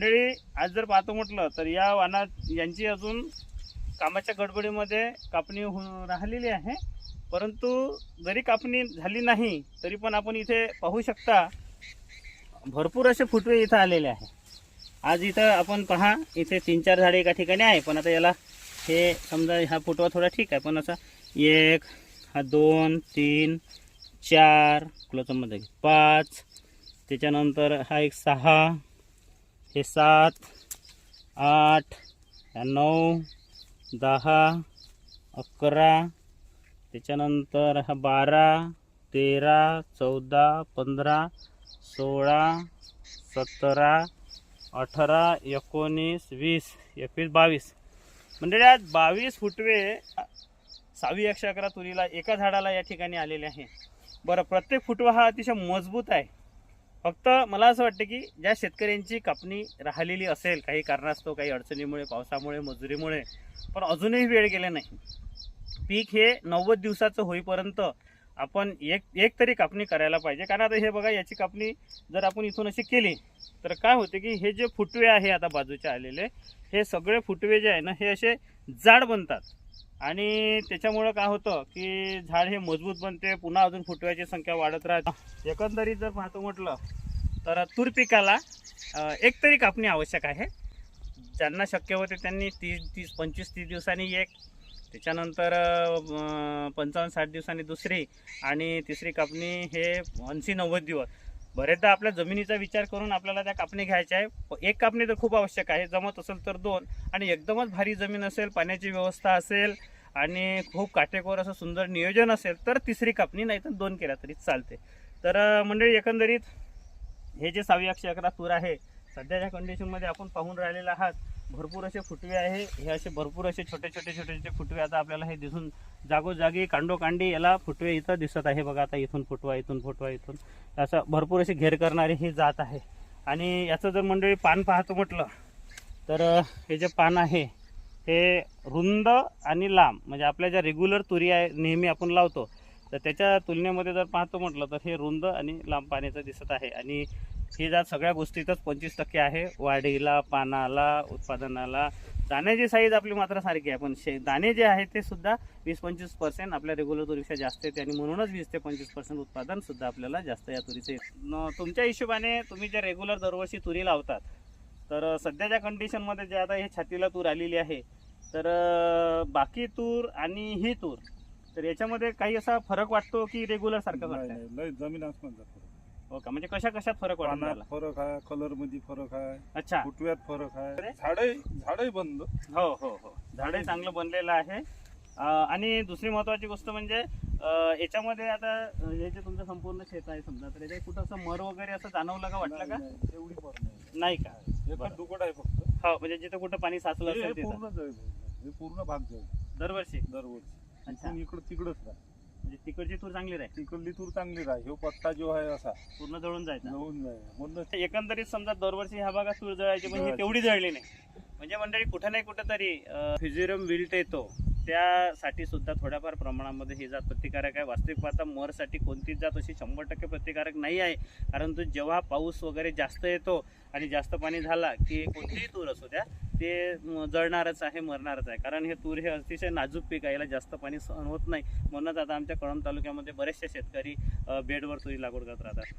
मंडळी आज जर पाहतो म्हटलं तर या वानात यांची अजून कामाच्या गडबडीमध्ये कापणी हो राहिलेली आहे. परंतु जरी कापणी झाली नाही तरी पण आपण इथे पाहू शकता भरपूर असे फुटवे इथं आलेले आहे. आज इथं आपण पहा इथे तीन चार झाडे एका ठिकाणी आहे पण आता याला हे समजा हा फुटवा थोडा ठीक आहे पण असा एक हा दोन तीन चार कुलाचमध्ये पाच त्याच्यानंतर हा एक सहा हे सात आठ नऊ दहा अकरा त्याच्यानंतर हा बारा तेरा चौदा पंधरा सोळा सतरा अठरा एकोणीस वीस एकवीस बावीस. म्हणजे आज बावीस फुटवे सहावी एकशे अकरा तुरीला एका झाडाला या ठिकाणी आलेले आहे. बरं प्रत्येक फुटवा हा अतिशय मजबूत आहे. फक्त मला असं वाटतं की ज्या शेतकऱ्यांची कापणी राहिलेली असेल काही कारणास्तव काही अडचणीमुळे पावसामुळे मजुरीमुळे पण अजूनही वेळ गेले नाही. पीक हे नव्वद दिवसाचं होईपर्यंत आपण एक एक तरी कापणी करायला पाहिजे. कारण आता हे बघा याची कापणी जर आपण इथून अशी केली तर काय होते की हे जे फुटवे आहे आता बाजूचे आलेले हे सगळे फुटवे जे आहे ना हे असे जाड बनतात. आणि त्याच्यामुळं काय होतं की झाड हे मजबूत बनते पुन्हा अजून फुटव्याची संख्या वाढत राहते. एकंदरीत जर पाहतो म्हटलं तर तूर पिकाला एक तरी कापणी आवश्यक आहे. ज्यांना शक्य होते त्यांनी तीस तीस पंचवीस तीस दिवसांनी एक त्याच्यानंतर पंचावन्न साठ दिवसांनी दुसरी आणि तिसरी कापणी हे ऐंशी नव्वद दिवस. बरेचदा आपल्या जमिनीचा विचार करून आपल्याला त्या कापणी घ्यायच्या आहे. एक कापणी तर खूप आवश्यक आहे. जमत असेल तर दोन. आणि एकदमच भारी जमीन असेल पाण्याची व्यवस्था असेल आणि खूप काटेकोर असं सुंदर नियोजन असेल तर तिसरी कापणी नाही तर दोन केल्या तरी चालते. तर मंडळी एकंदरीत हे जे सहावी एकशे अकरा तूर आहे सध्याच्या कंडिशनमध्ये आपण पाहून राहिलेला आहात. भरपूर असे फुटवे आहे. हे असे भरपूर असे छोटे छोटे छोटे छोटे फुटवे आता आपल्याला हे दिसून जागोजागी कांडोकांडी याला फुटवे इथं दिसत आहे बघा आता इथून फुटवा इथून फुटवा इथून. असं भरपूर असे घेर करणारे ही जात आहे. आणि याचं जर मंडळी पान पाहतो म्हटलं तर हे जे पान आहे हे रुंद आणि लांब म्हणजे आपल्या ज्या रेग्युलर तुरी आहे नेहमी आपण लावतो तर त्याच्या तुलनेमध्ये जर पाहतो म्हटलं तर हे रुंद आणि लांब पाण्याचं दिसत आहे. आणि ही जात सगळ्या गोष्टीतच पंचवीस टक्के आहे. वाढीला पानाला उत्पादनाला. दाण्याची साईज आपली मात्र सारखी आहे पण शे दाणे जे आहे ते सुद्धा वीस पंचवीस पर्सेंट आपल्या रेग्युलर तुरीपेक्षा जास्त येते आणि म्हणूनच वीस ते पंचवीस पर्सेंट उत्पादन सुद्धा आपल्याला जास्त या तुरीचे. न- तुमच्या हिशोबाने तुम्ही जे रेग्युलर दरवर्षी तुरी लावतात तर सध्याच्या कंडिशनमध्ये जे आता हे छातीला तूर आलेली आहे तर बाकी तूर आणि ही तूर तर याच्यामध्ये काही असा फरक वाटतो की रेग्युलर सारखं जमीन आसमानचा फरक हो का? म्हणजे कशा कशात फरक वाटतो पानात फरक आहे कलरमध्ये फरक आहे अच्छा. फुटव्यात फरक? आहे. झाडही झाडही बंद. हो हो हो. झाडही चांगलं बनलेलं आहे. अं, आणि दुसरी महत्वाची गोष्ट म्हणजे अं, याच्यामध्ये आता अं, हे जे तुमचं संपूर्ण शेत आहे समजा तर याच्यात कुठं असं मर वगैरे असं जाणवलं का वाटलं का? नाही, नाही, एवढी फरक नाही. नाही का? एका बरं. दुकड आहे फक्त. हो म्हणजे जिथं कुठं पाणी साचलं हे असेल तिथं. पूर्ण हे भाग जळ दरवर्षी. दरवर्षी. अच्छा. इकडं तिकडच राह म्हणजे तिकडची तूर चांगली राहील. तिकडली तूर चांगली राह ह्यो पत्ता जो आहे असा. पूर्ण जळून जायचा जळून म्हणून एकंदरीत समजा दरवर्षी ह्या भागात तूर जळायची पण ही जळायची. तेवढी जळली नाही. म्हणजे मंडळी कुठं नाही कुठं तरी फिजिरम विल्ट येतो. त्यासाठी सुद्धा थोड्याफार प्रमाणामध्ये ही जात प्रतिकारक आहे. वास्तविक पाहता मरसाठी कोणतीच जात अशी शंभर टक्के प्रतिकारक नाही आहे. कारण तो जेव्हा पाऊस वगैरे जास्त येतो आणि जास्त पाणी झाला की कोणतीही तूर असू द्या ते जळणारच आहे मरणारच आहे. कारण हे तूर हे अतिशय नाजूक पीक आहे. याला जास्त पाणी सहन होत नाही. म्हणूनच आता आमच्या कळंब तालुक्यामध्ये बरेचसे शेतकरी बेडवर तुरी लागवड करत राहतात.